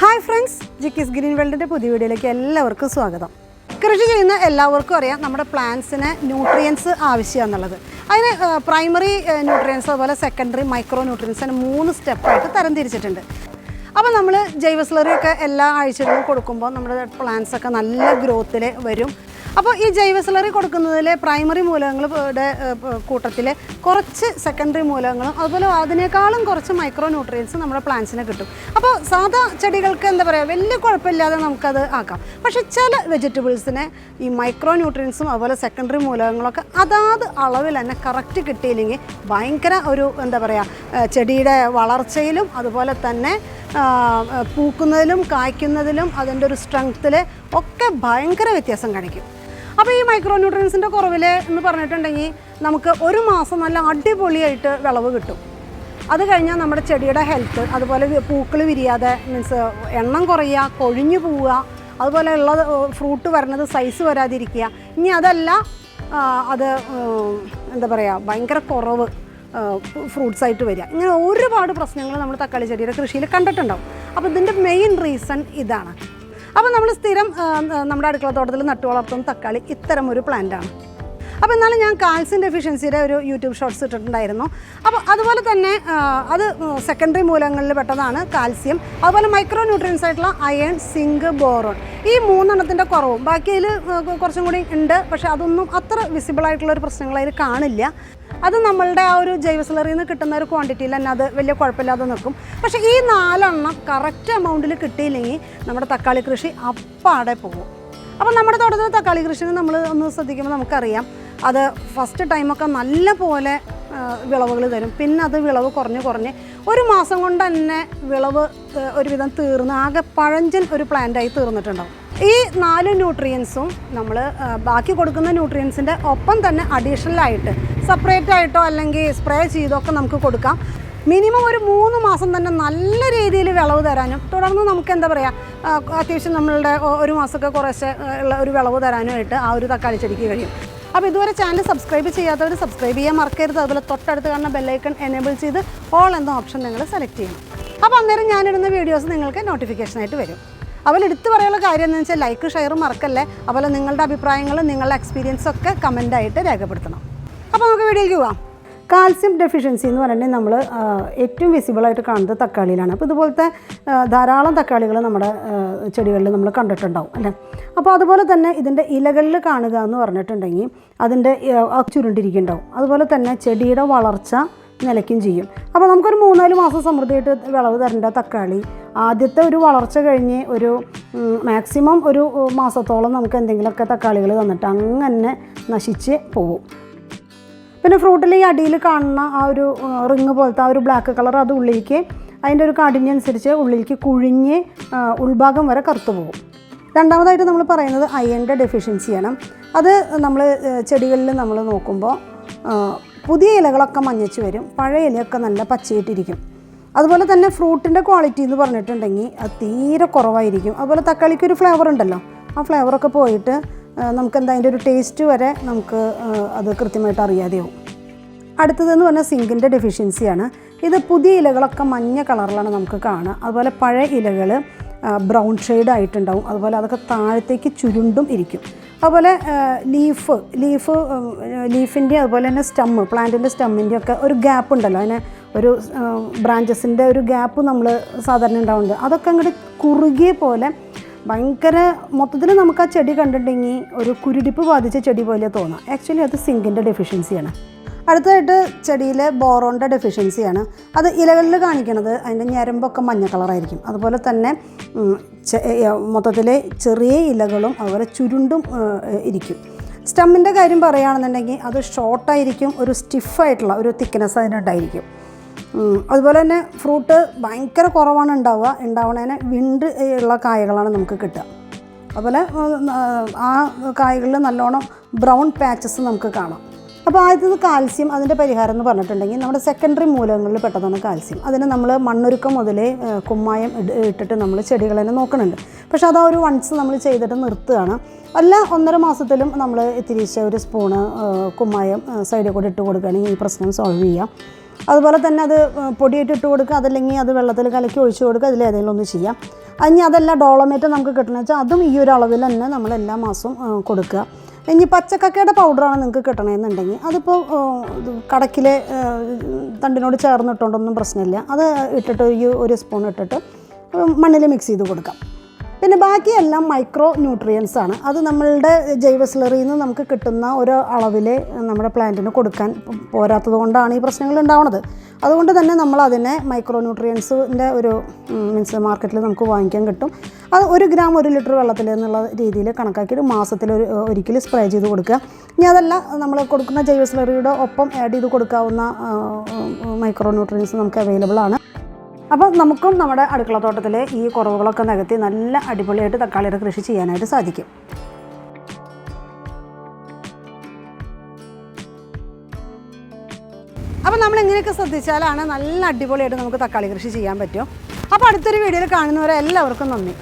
Hi friends ജിക്കിസ് green വേൾഡിന്റെ പുതിയ വീഡിയോയിലേക്ക് എല്ലാവർക്കും സ്വാഗതം. കൃഷി ചെയ്യുന്ന എല്ലാവർക്കും അറിയാം നമ്മുടെ പ്ലാന്റ്സിന് ന്യൂട്രിയൻസ് ആവശ്യമാണെന്നുള്ളത്. അതിന് പ്രൈമറി ന്യൂട്രിയൻസ് അതുപോലെ സെക്കൻഡറി മൈക്രോ ന്യൂട്രിയൻസ് അങ്ങനെ മൂന്ന് സ്റ്റെപ്പായിട്ട് തരംതിരിച്ചിട്ടുണ്ട് അപ്പോൾ നമ്മൾ ജൈവ സ്ലറിയൊക്കെ എല്ലാ ആഴ്ചകളിലും കൊടുക്കുമ്പോൾ നമ്മുടെ പ്ലാന്റ്സൊക്കെ നല്ല ഗ്രോത്തിൽ വരും. അപ്പോൾ ഈ ജൈവ സ്ലറി കൊടുക്കുന്നതിൽ പ്രൈമറി മൂലകങ്ങളുടെ കൂട്ടത്തിൽ കുറച്ച് സെക്കൻഡറി മൂലകങ്ങളും അതുപോലെ അതിനേക്കാളും കുറച്ച് മൈക്രോ ന്യൂട്രിയൻസ് നമ്മുടെ പ്ലാന്റ്സിന് കിട്ടും. അപ്പോൾ സാധാ ചെടികൾക്ക് എന്താ പറയുക വലിയ കുഴപ്പമില്ലാതെ നമുക്കത് ആക്കാം. പക്ഷേ ചില വെജിറ്റബിൾസിനെ ഈ മൈക്രോ ന്യൂട്രിയൻസും അതുപോലെ സെക്കൻഡറി മൂലകങ്ങളൊക്കെ അതാത് അളവിൽ തന്നെ കറക്റ്റ് കിട്ടിയില്ലെങ്കിൽ ഭയങ്കര ഒരു എന്താ പറയുക ചെടിയുടെ വളർച്ചയിലും അതുപോലെ തന്നെ പൂക്കുന്നതിലും കായ്ക്കുന്നതിലും അതിന്റെ ഒരു സ്ട്രെങ്ത്തിൽ ഒക്കെ ഭയങ്കര വ്യത്യാസം കാണിക്കും. അപ്പോൾ ഈ മൈക്രോ ന്യൂട്രിയൻസിന്റെ കുറവിൽ എന്ന് പറഞ്ഞിട്ടുണ്ടെങ്കിൽ നമുക്ക് ഒരു മാസം നല്ല അടിപൊളിയായിട്ട് വിളവ് കിട്ടും. അത് കഴിഞ്ഞാൽ നമ്മുടെ ചെടിയുടെ ഹെൽത്ത് അതുപോലെ പൂക്കൾ വിരിയാതെ മീൻസ് എണ്ണം കുറയുക കൊഴിഞ്ഞു പോവുക അതുപോലെ ഉള്ള ഫ്രൂട്ട് വരുന്നത് സൈസ് വരാതിരിക്കുക. ഇനി അതല്ല അത് എന്താ പറയുക ഭയങ്കര കുറവ് ഫ്രൂട്ട്സ് ആയിട്ട് വരിക. ഇങ്ങനെ ഒരുപാട് പ്രശ്നങ്ങൾ നമ്മൾ തക്കാളി ചെടിയുടെ കൃഷിയിൽ കണ്ടിട്ടുണ്ടാവും. അപ്പോൾ ഇതിന്റെ മെയിൻ റീസൺ ഇതാണ്. അപ്പോൾ നമ്മൾ സ്ഥിരം നമ്മുടെ അടുക്കള തോട്ടത്തിൽ നട്ടു വളർത്തുന്ന തക്കാളി ഇത്തരം ഒരു പ്ലാന്റാണ് അപ്പോൾ എന്നാലും ഞാൻ കാൽസ്യം ഡെഫിഷ്യൻസിയുടെ ഒരു യൂട്യൂബ് ഷോർട്സ് ഇട്ടിട്ടുണ്ടായിരുന്നു. അപ്പോൾ അതുപോലെ തന്നെ അത് സെക്കൻഡറി മൂലങ്ങളിൽ പെട്ടതാണ് കാൽസ്യം. അതുപോലെ മൈക്രോ ന്യൂട്രിയൻസ് ആയിട്ടുള്ള അയൺ സിങ്ക് ബോറോൺ ഈ മൂന്നെണ്ണത്തിന്റെ കുറവും. ബാക്കി അതിൽ കുറച്ചും കൂടി ഉണ്ട്. പക്ഷേ അതൊന്നും അത്ര വിസിബിൾ ആയിട്ടുള്ള ഒരു പ്രശ്നങ്ങൾ അതിൽ കാണില്ല. അത് നമ്മളുടെ ആ ഒരു ജൈവ സിലറിയിൽ നിന്ന് കിട്ടുന്ന ഒരു ക്വാണ്ടിറ്റിയിൽ തന്നെ അത് വലിയ കുഴപ്പമില്ലാതെ നിൽക്കും. പക്ഷേ ഈ നാലെണ്ണം കറക്റ്റ് എമൗണ്ടിൽ കിട്ടിയില്ലെങ്കിൽ നമ്മുടെ തക്കാളി കൃഷി അപ്പാടെ പോകും. അപ്പോൾ നമ്മുടെ തോട്ടത്തിൽ തക്കാളി കൃഷിനെ നമ്മൾ ഒന്ന് ശ്രദ്ധിക്കുമ്പോൾ നമുക്കറിയാം. അത് ഫസ്റ്റ് ടൈമൊക്കെ നല്ല പോലെ വിളവുകൾ തരും. പിന്നെ അത് വിളവ് കുറഞ്ഞ് കുറഞ്ഞ് ഒരു മാസം കൊണ്ട് തന്നെ വിളവ് ഒരുവിധം തീർന്ന് ആകെ പഴഞ്ചൻ ഒരു പ്ലാന്റായി തീർന്നിട്ടുണ്ടാവും. ഈ നാല് ന്യൂട്രിയൻസും നമ്മൾ ബാക്കി കൊടുക്കുന്ന ന്യൂട്രിയൻസിന്റെ ഒപ്പം തന്നെ അഡീഷണലായിട്ട് സെപ്പറേറ്റ് ആയിട്ടോ അല്ലെങ്കിൽ സ്പ്രേ ചെയ്തോ ഒക്കെ നമുക്ക് കൊടുക്കാം. മിനിമം ഒരു മൂന്ന് മാസം തന്നെ നല്ല രീതിയിൽ വിളവ് തരാനും തുടർന്ന് നമുക്ക് എന്താ പറയുക അത്യാവശ്യം നമ്മളുടെ ഒരു മാസമൊക്കെ കുറേശ്ശെ ഉള്ള ഒരു വിളവ് തരാനുമായിട്ട് ആ ഒരു തക്കാളി ചെടിക്ക് കഴിയും. അപ്പോൾ ഇതുവരെ ചാനൽ സബ്സ്ക്രൈബ് ചെയ്യാത്തവർ സബ്സ്ക്രൈബ് ചെയ്യാൻ മറക്കരുത്. അതുപോലെ തൊട്ടടുത്ത് കാണുന്ന ബെല്ലൈക്കൺ എനേബിൾ ചെയ്ത് ഓൾ എന്ന ഓപ്ഷൻ നിങ്ങൾ സെലക്ട് ചെയ്യണം. അപ്പോൾ അന്നേരം ഞാനിടുന്ന വീഡിയോസ് നിങ്ങൾക്ക് നോട്ടിഫിക്കേഷനായിട്ട് വരും. അതുപോലെ എടുത്തു പറയാനുള്ള കാര്യം എന്ന് വെച്ചാൽ ലൈക്ക് ഷെയറും മറക്കല്ലേ? അതുപോലെ നിങ്ങളുടെ അഭിപ്രായങ്ങളും നിങ്ങളുടെ എക്സ്പീരിയൻസ് ഒക്കെ കമന്റായിട്ട് രേഖപ്പെടുത്തണം. അപ്പോൾ നമുക്ക് വീഡിയോയിലേക്ക് പോവാം. കാൽസ്യം ഡെഫിഷ്യൻസി എന്ന് പറയുന്നത് നമ്മൾ ഏറ്റവും വിസിബിളായിട്ട് കാണുന്നത് തക്കാളിയിലാണ്. അപ്പോൾ ഇതുപോലത്തെ ധാരാളം തക്കാളികൾ നമ്മുടെ ചെടികളിൽ നമ്മൾ കണ്ടിട്ടുണ്ടാവും അല്ലേ? അപ്പോൾ അതുപോലെ തന്നെ ഇതിന്റെ ഇലകളിൽ കാണുക എന്ന് പറഞ്ഞിട്ടുണ്ടെങ്കിൽ അതിന്റെ ചുരുണ്ടിരിക്കുന്നുണ്ടാവും. അതുപോലെ തന്നെ ചെടിയുടെ വളർച്ച നിലയ്ക്കും ചെയ്യും. അപ്പോൾ നമുക്കൊരു മൂന്നാൽ മാസം സമൃദ്ധിയായിട്ട് വിളവ് തരേണ്ട തക്കാളി ആദ്യത്തെ ഒരു വളർച്ച കഴിഞ്ഞ് ഒരു മാക്സിമം ഒരു മാസത്തോളം നമുക്ക് എന്തെങ്കിലുമൊക്കെ തക്കാളികൾ തന്നിട്ട് അങ്ങനെ നശിച്ച് പോകും പിന്നെ ഫ്രൂട്ടിൽ ഈ അടിയിൽ കാണുന്ന ആ ഒരു റിങ് പോലത്തെ ആ ഒരു ബ്ലാക്ക് കളർ അത് ഉള്ളിലേക്ക് അതിന്റെ ഒരു കാഠിന്യം അനുസരിച്ച് ഉള്ളിലേക്ക് കുഴിഞ്ഞ് ഉൾഭാഗം വരെ കറുത്തു പോകും. രണ്ടാമതായിട്ട് നമ്മൾ പറയുന്നത് അയണിന്റെ ഡെഫിഷ്യൻസിയാണ് അത് നമ്മൾ ചെടികളിൽ നമ്മൾ നോക്കുമ്പോൾ പുതിയ ഇലകളൊക്കെ മഞ്ഞച്ച് വരും പഴയ ഇലയൊക്കെ നല്ല പച്ചയിട്ടിരിക്കും അതുപോലെ തന്നെ ഫ്രൂട്ടിന്റെ ക്വാളിറ്റി എന്ന് പറഞ്ഞിട്ടുണ്ടെങ്കിൽ അത് തീരെ കുറവായിരിക്കും. അതുപോലെ തക്കാളിക്ക് ഒരു ഫ്ലേവർ ഉണ്ടല്ലോ ആ ഫ്ലേവറൊക്കെ പോയിട്ട് ആ, നമുക്ക് എന്താ അതിന്റെ ഒരു ടേസ്റ്റ് വരെ നമുക്ക് അത് കൃത്യമായിട്ട് അറിയാതെയാവും അടുത്തതെന്ന് പറഞ്ഞാൽ സിങ്കിന്റെ ഡെഫിഷ്യൻസിയാണ് ഇത് പുതിയ ഇലകളൊക്കെ മഞ്ഞ കളറിലാണ് നമുക്ക് കാണുക. അതുപോലെ പഴയ ഇലകൾ ബ്രൗൺ ഷെയ്ഡ് ആയിട്ടുണ്ടാവും. അതുപോലെ അതൊക്കെ താഴത്തേക്ക് ചുരുണ്ടും ഇരിക്കും. അതുപോലെ ലീഫ് ലീഫ് ലീഫിന്റെ അതുപോലെ തന്നെ സ്റ്റമ്മ് പ്ലാന്റിന്റെ സ്റ്റമ്മിന്റെ ഒക്കെ ഒരു ഗ്യാപ്പ് ഉണ്ടല്ലോ. അതിന് ഒരു ബ്രാഞ്ചസിന്റെ ഒരു ഗ്യാപ്പ് നമ്മൾ സാധാരണ ഉണ്ടാവുന്നുണ്ട്. അതൊക്കെ അങ്ങോട്ട് കുറുകിയ പോലെ ഭയങ്കര മൊത്തത്തിൽ നമുക്ക് ആ ചെടി കണ്ടിട്ടുണ്ടെങ്കിൽ ഒരു കുരുടിപ്പ് ബാധിച്ച ചെടി പോലെ തോന്നാം. ആക്ച്വലി അത് സിങ്കിന്റെ ഡെഫിഷ്യൻസിയാണ് അടുത്തതായിട്ട് ചെടിയിലെ ബോറോണിന്റെ ഡെഫിഷ്യൻസിയാണ് അത് ഇലകളിൽ കാണിക്കുന്നത് അതിന്റെ ഞരമ്പൊക്കെ മഞ്ഞ കളറായിരിക്കും അതുപോലെ തന്നെ മൊത്തത്തിലെ ചെറിയ ഇലകളും അതുപോലെ ചുരുണ്ടും ഇരിക്കും. സ്റ്റമ്മിന്റെ കാര്യം പറയുകയാണെന്നുണ്ടെങ്കിൽ അത് ഷോർട്ടായിരിക്കും ഒരു സ്റ്റിഫായിട്ടുള്ള ഒരു തിക്നെസ് അതിനുണ്ടായിരിക്കും. അതുപോലെ തന്നെ ഫ്രൂട്ട് ഭയങ്കര കുറവാണ് ഉണ്ടാവുക. ഉണ്ടാവണേനെ വിണ്ട് ഉള്ള കായകളാണ് നമുക്ക് കിട്ടുക. അതുപോലെ ആ കായകളിൽ നല്ലോണം ബ്രൗൺ പാച്ചസ് നമുക്ക് കാണാം. അപ്പോൾ ആദ്യത്തത് കാൽസ്യം അതിന്റെ പരിഹാരം എന്ന് പറഞ്ഞിട്ടുണ്ടെങ്കിൽ നമ്മുടെ സെക്കൻഡറി മൂലകങ്ങളിൽ പെട്ടതാണ് കാൽസ്യം. അതിന് നമ്മൾ മണ്ണൊരുക്കം മുതലേ കുമ്മായം ഇട്- ഇട്ടിട്ട് നമ്മൾ ചെടികളെ നോക്കുന്നുണ്ട് പക്ഷേ അത് ഒരു വൺസ് നമ്മൾ ചെയ്തിട്ട് നിർത്തുകയാണ്. അല്ല ഒന്നര മാസത്തിലും നമ്മൾ തിരിച്ച ഒരു സ്പൂണ് കുമ്മായം സൈഡിൽ കൂടെ ഇട്ട് കൊടുക്കുകയാണെങ്കിൽ ഈ പ്രശ്നം സോൾവ് ചെയ്യാം. അതുപോലെ തന്നെ അത് പൊടിയിട്ട് ഇട്ട് കൊടുക്കുക അതല്ലെങ്കിൽ അത് വെള്ളത്തിൽ കലക്കി ഒഴിച്ച് കൊടുക്കുക അതിൽ ഏതെങ്കിലും ഒന്ന് ചെയ്യാം. ഇനി അതല്ല ഡോളമേറ്റ് നമുക്ക് കിട്ടണമെന്ന് വെച്ചാൽ അതും ഈ ഒരു അളവിൽ തന്നെ നമ്മൾ എല്ലാ മാസവും കൊടുക്കുക. ഇനി പച്ചക്കക്കയുടെ പൗഡറാണ് നിങ്ങൾക്ക് കിട്ടണമെന്നുണ്ടെങ്കിൽ അതിപ്പോൾ കടക്കിലെ തണ്ടിനോട് ചേർന്നിട്ടുണ്ടൊന്നും പ്രശ്നമില്ല. അത് ഇട്ടിട്ട് ഈ ഒരു സ്പൂൺ ഇട്ടിട്ട് മണ്ണിൽ മിക്സ് ചെയ്ത് കൊടുക്കാം. പിന്നെ ബാക്കിയെല്ലാം മൈക്രോ ന്യൂട്രിയൻസ് ആണ്. അത് നമ്മളുടെ ജൈവ സ്ലറിയിൽ നിന്ന് നമുക്ക് കിട്ടുന്ന ഒരു അളവിൽ നമ്മുടെ പ്ലാന്റിന് കൊടുക്കാൻ പോരാത്തത് കൊണ്ടാണ് ഈ പ്രശ്നങ്ങൾ ഉണ്ടാവുന്നത് അതുകൊണ്ട് തന്നെ നമ്മൾ അതിനെ മൈക്രോ ന്യൂട്രിയൻസിന്റെ ഒരു മീൻസ് മാർക്കറ്റിൽ നമുക്ക് വാങ്ങിക്കാൻ കിട്ടും. അത് ഒരു ഗ്രാം ഒരു ലിറ്റർ വെള്ളത്തിൽ എന്നുള്ള രീതിയിൽ കണക്കാക്കിയിട്ട് മാസത്തിൽ ഒരു ഒരിക്കൽ സ്പ്രേ ചെയ്ത് കൊടുക്കുക. ഇനി അതല്ല നമ്മൾ കൊടുക്കുന്ന ജൈവ സ്ലറിയുടെ ഒപ്പം ആഡ് ചെയ്ത് കൊടുക്കാവുന്ന മൈക്രോ ന്യൂട്രിയൻസ് നമുക്ക് അവൈലബിൾ ആണ്. അപ്പോൾ നമുക്കും നമ്മുടെ അടുക്കളത്തോട്ടത്തിലെ ഈ കുറവുകളൊക്കെ നികത്തി നല്ല അടിപൊളിയായിട്ട് തക്കാളിയുടെ കൃഷി ചെയ്യാനായിട്ട് സാധിക്കും. അപ്പോൾ നമ്മൾ ഇങ്ങനെയൊക്കെ ശ്രദ്ധിച്ചാലാണ് നല്ല അടിപൊളിയായിട്ട് നമുക്ക് തക്കാളി കൃഷി ചെയ്യാൻ പറ്റും. അപ്പോൾ അടുത്തൊരു വീഡിയോയിൽ കാണുന്നവരെ എല്ലാവർക്കും നന്ദി.